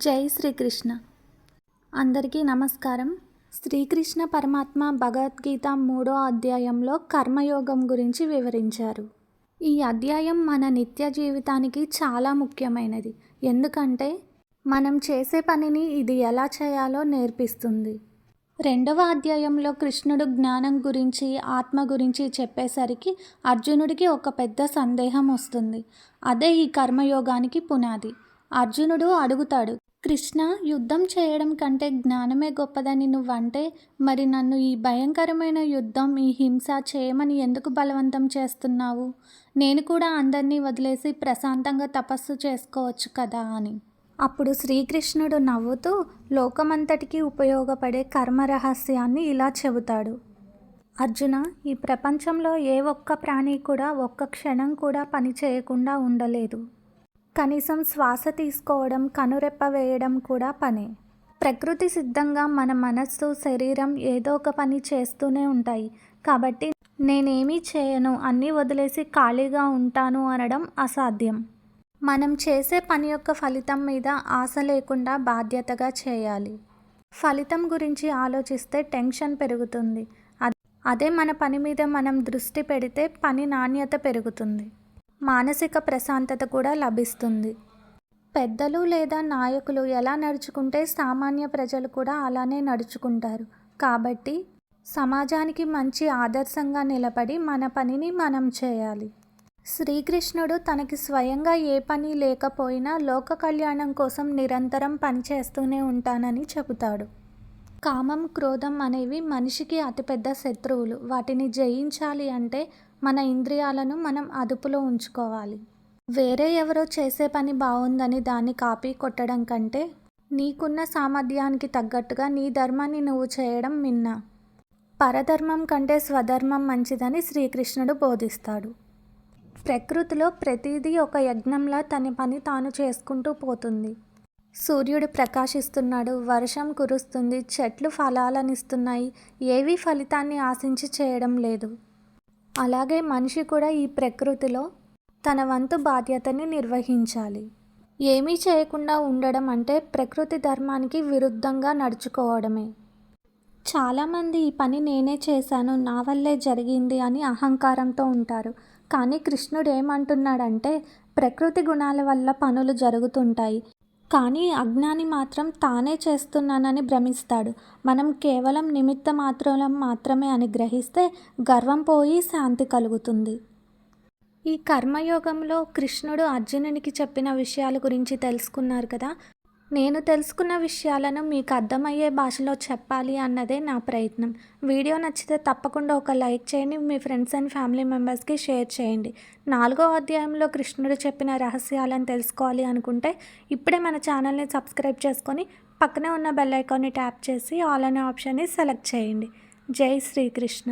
జై శ్రీకృష్ణ. అందరికీ నమస్కారం. శ్రీకృష్ణ పరమాత్మ భగవద్గీత మూడో అధ్యాయంలో కర్మయోగం గురించి వివరించారు. ఈ అధ్యాయం మన నిత్య జీవితానికి చాలా ముఖ్యమైనది. ఎందుకంటే మనం చేసే పనిని ఇది ఎలా చేయాలో నేర్పిస్తుంది. రెండవ అధ్యాయంలో కృష్ణుడు జ్ఞానం గురించి ఆత్మ గురించి చెప్పేసరికి అర్జునుడికి ఒక పెద్ద సందేహం వస్తుంది. అదే ఈ కర్మయోగానికి పునాది. అర్జునుడు అడుగుతాడు కృష్ణ యుద్ధం చేయడం కంటే జ్ఞానమే గొప్పదని నువ్వంటే మరి నన్ను ఈ భయంకరమైన యుద్ధం ఈ హింస చేయమని ఎందుకు బలవంతం చేస్తున్నావు? నేను కూడా అందరినీ వదిలేసి ప్రశాంతంగా తపస్సు చేసుకోవచ్చు కదా అని. అప్పుడు శ్రీకృష్ణుడు నవ్వుతూ లోకమంతటికి ఉపయోగపడే కర్మ రహస్యాన్ని ఇలా చెబుతాడు. అర్జున ఈ ప్రపంచంలో ఏ ఒక్క ప్రాణి కూడా ఒక్క క్షణం కూడా పని చేయకుండా ఉండలేదు. కనీసం శ్వాస తీసుకోవడం కనురెప్ప వేయడం కూడా పనే. ప్రకృతి సిద్ధంగా మన మనస్సు శరీరం ఏదో ఒక పని చేస్తూనే ఉంటాయి. కాబట్టి నేనేమీ చేయను అన్నీ వదిలేసి ఖాళీగా ఉంటాను అనడం అసాధ్యం. మనం చేసే పని యొక్క ఫలితం మీద ఆశ లేకుండా బాధ్యతగా చేయాలి. ఫలితం గురించి ఆలోచిస్తే టెన్షన్ పెరుగుతుంది. అదే మన పని మీద మనం దృష్టి పెడితే పని నాణ్యత పెరుగుతుంది. మానసిక ప్రశాంతత కూడా లభిస్తుంది. పెద్దలు లేదా నాయకులు ఎలా నడుచుకుంటే సామాన్య ప్రజలు కూడా అలానే నడుచుకుంటారు. కాబట్టి సమాజానికి మంచి ఆదర్శంగా నిలబడి మన పనిని మనం చేయాలి. శ్రీకృష్ణుడు తనకి స్వయంగా ఏ పని లేకపోయినా లోక కళ్యాణం కోసం నిరంతరం పనిచేస్తూనే ఉంటానని చెబుతాడు. కామం క్రోధం అనేవి మనిషికి అతిపెద్ద శత్రువులు. వాటిని జయించాలి అంటే మన ఇంద్రియాలను మనం అదుపులో ఉంచుకోవాలి. వేరే ఎవరో చేసే పని బాగుందని దాన్ని కాపీ కొట్టడం కంటే నీకున్న సామర్థ్యానికి తగ్గట్టుగా నీ ధర్మాన్ని నువ్వు చేయడం మిన్న. పరధర్మం కంటే స్వధర్మం మంచిదని శ్రీకృష్ణుడు బోధిస్తాడు. ప్రకృతిలో ప్రతిదీ ఒక యజ్ఞంలా తన పని తాను చేసుకుంటూ పోతుంది. సూర్యుడు ప్రకాశిస్తున్నాడు వర్షం కురుస్తుంది చెట్లు ఫలాలనిస్తున్నాయి ఏవీ ఫలితాన్ని ఆశించి చేయడం లేదు. అలాగే మనిషి కూడా ఈ ప్రకృతిలో తన వంతు బాధ్యతని నిర్వహించాలి. ఏమీ చేయకుండా ఉండడం అంటే ప్రకృతి ధర్మానికి విరుద్ధంగా నడుచుకోవడమే. చాలామంది ఈ పని నేనే చేశాను నా వల్లే జరిగింది అని అహంకారంతో ఉంటారు. కానీ కృష్ణుడు ఏమంటున్నాడంటే ప్రకృతి గుణాల వల్ల పనులు జరుగుతుంటాయి. కానీ అజ్ఞాని మాత్రం తానే చేస్తున్నానని భ్రమిస్తాడు. మనం కేవలం నిమిత్త మాత్రం మాత్రమే అని గ్రహిస్తే గర్వం పోయి శాంతి కలుగుతుంది. ఈ కర్మయోగంలో కృష్ణుడు అర్జునునికి చెప్పిన విషయాల గురించి తెలుసుకున్నారు కదా. నేను తెలుసుకున్న విషయాలను మీకు అర్థమయ్యే భాషలో చెప్పాలి అన్నదే నా ప్రయత్నం. వీడియో నచ్చితే తప్పకుండా ఒక లైక్ చేయండి మీ ఫ్రెండ్స్ అండ్ ఫ్యామిలీ మెంబర్స్కి షేర్ చేయండి. నాలుగో అధ్యాయంలో కృష్ణుడు చెప్పిన రహస్యాలను తెలుసుకోవాలి అనుకుంటే ఇప్పుడే మన ఛానల్ని సబ్స్క్రైబ్ చేసుకొని పక్కనే ఉన్న బెల్ ఐకాన్ని ట్యాప్ చేసి ఆల్ అనే ఆప్షన్ని సెలెక్ట్ చేయండి. జై శ్రీకృష్ణ.